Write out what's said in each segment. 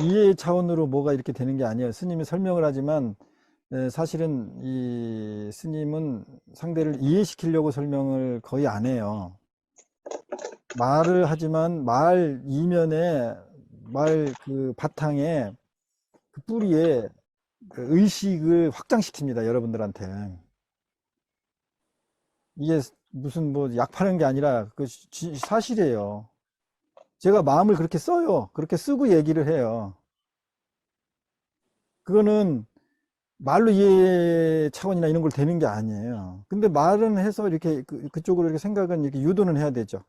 이해 차원으로 뭐가 이렇게 되는 게 아니에요. 스님이 설명을 하지만 에, 사실은 이 스님은 상대를 이해시키려고 설명을 거의 안 해요. 말을 하지만 말 이면에 말 그 바탕에 그 뿌리에 그 의식을 확장시킵니다. 여러분들한테. 이게 무슨 뭐 약 파는 게 아니라 그 지- 사실이에요. 제가 마음을 그렇게 써요. 그렇게 쓰고 얘기를 해요. 그거는 말로 이해 차원이나 이런 걸 되는 게 아니에요. 근데 말은 해서 이렇게 그, 그쪽으로 이렇게 생각은 이렇게 유도는 해야 되죠.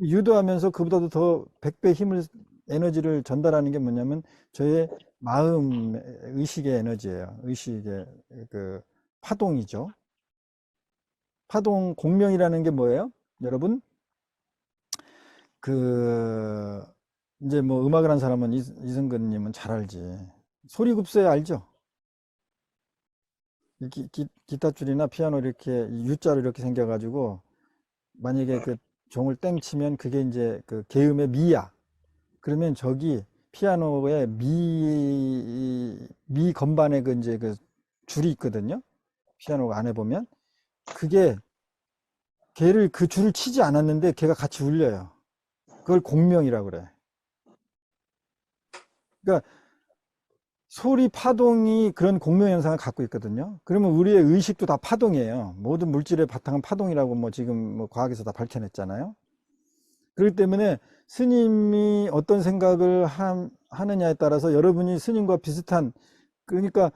유도하면서 그보다도 더 100배 힘을, 에너지를 전달하는 게 뭐냐면 저의 마음, 의식의 에너지예요. 의식의 그 파동이죠. 파동, 공명이라는 게 뭐예요? 여러분? 그, 이제 뭐 음악을 한 사람은 이, 이승근님은 잘 알지. 소리급세 알죠? 이 기, 기, 기타 줄이나 피아노 이렇게 U자로 이렇게 생겨가지고 만약에 그 종을 땡 치면 그게 이제 그 개음의 미야. 그러면 저기 피아노의 미, 미 건반에 그 이제 그 줄이 있거든요. 피아노 안에 보면. 그게 걔를 그 줄을 치지 않았는데 걔가 같이 울려요. 그걸 공명이라고 그래. 그러니까 소리 파동이 그런 공명 현상을 갖고 있거든요. 그러면 우리의 의식도 다 파동이에요. 모든 물질의 바탕은 파동이라고 뭐 지금 뭐 과학에서 다 밝혀냈잖아요. 그렇기 때문에 스님이 어떤 생각을 함- 하느냐에 따라서 여러분이 스님과 비슷한 그러니까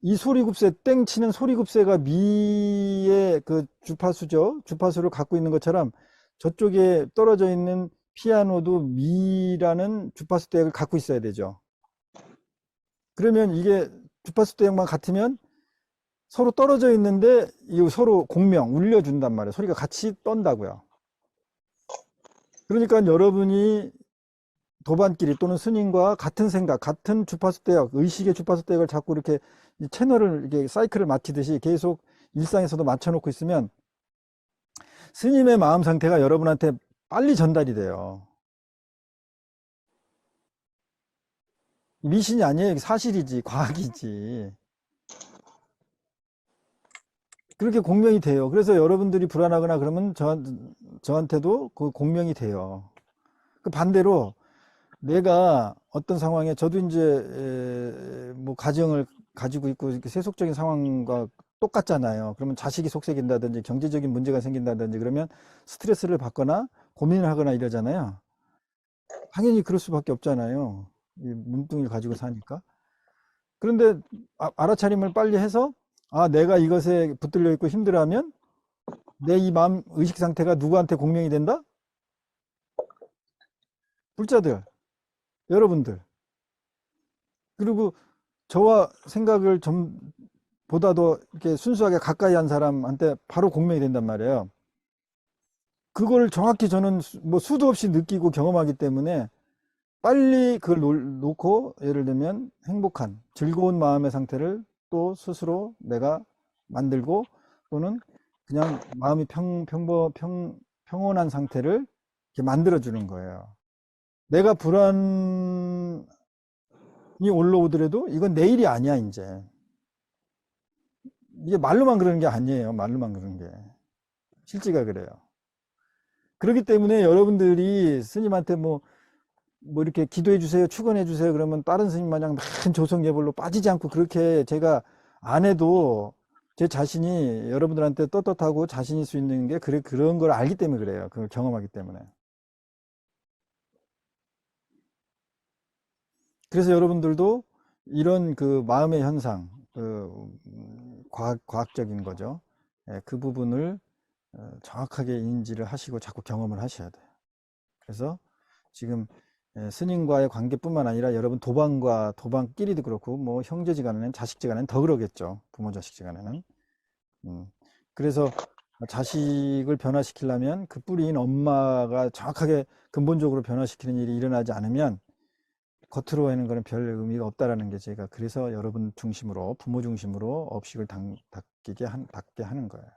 이 소리급세 땡 치는 소리급세가 미의 그 주파수죠. 주파수를 갖고 있는 것처럼 저쪽에 떨어져 있는 피아노도 미라는 주파수 대역을 갖고 있어야 되죠. 그러면 이게 주파수 대역만 같으면 서로 떨어져 있는데 이 서로 공명 울려준단 말이에요. 소리가 같이 떤다고요. 그러니까 여러분이 도반끼리 또는 스님과 같은 생각, 같은 주파수 대역, 의식의 주파수 대역을 자꾸 이렇게 이 채널을 이렇게 사이클을 맞추듯이 계속 일상에서도 맞춰놓고 있으면 스님의 마음 상태가 여러분한테 빨리 전달이 돼요. 미신이 아니에요. 사실이지, 과학이지. 그렇게 공명이 돼요. 그래서 여러분들이 불안하거나 그러면 저, 저한테도 그 공명이 돼요. 그 반대로 내가 어떤 상황에 저도 이제 에, 뭐 가정을 가지고 있고 이렇게 세속적인 상황과 똑같잖아요. 그러면 자식이 속색인다든지 경제적인 문제가 생긴다든지 그러면 스트레스를 받거나 고민을 하거나 이러잖아요. 당연히 그럴 수밖에 없잖아요. 이 문둥이를 가지고 사니까. 그런데 아- 알아차림을 빨리 해서 아 내가 이것에 붙들려 있고 힘들어하면 내 이 마음 의식 상태가 누구한테 공명이 된다? 불자들, 여러분들. 그리고 저와 생각을 좀 보다도 이렇게 순수하게 가까이 한 사람한테 바로 공명이 된단 말이에요. 그걸 정확히 저는 수- 뭐 수도 없이 느끼고 경험하기 때문에 빨리 그걸 놓- 놓고 예를 들면 행복한 즐거운 마음의 상태를 또 스스로 내가 만들고 또는 그냥 마음이 평, 평범, 평, 평온한 상태를 이렇게 만들어주는 거예요. 내가 불안이 올라오더라도 이건 내 일이 아니야, 이제. 이게 말로만 그러는 게 아니에요. 말로만 그러는 게. 실제가 그래요. 그렇기 때문에 여러분들이 스님한테 뭐, 뭐 이렇게 기도해 주세요, 축원해 주세요. 그러면 다른 스님 마냥 많은 조성 예불로 빠지지 않고 그렇게 제가 안 해도 제 자신이 여러분들한테 떳떳하고 자신일 수 있는 게 그래, 그런 걸 알기 때문에 그래요. 그걸 경험하기 때문에. 그래서 여러분들도 이런 그 마음의 현상, 그 음, 과학, 과학적인 거죠. 예, 그 부분을 어, 정확하게 인지를 하시고 자꾸 경험을 하셔야 돼요. 그래서 지금 예, 스님과의 관계뿐만 아니라 여러분 도방과 도방끼리도 그렇고 뭐 형제지간에는 자식지간에는 더 그러겠죠. 부모 자식지간에는. 음, 그래서 자식을 변화시키려면 그 뿌리인 엄마가 정확하게 근본적으로 변화시키는 일이 일어나지 않으면 겉으로 하는 거는 별 의미가 없다라는 게 제가 그래서 여러분 중심으로 부모 중심으로 업식을 당, 닦이게 한, 닦게 하는 거예요.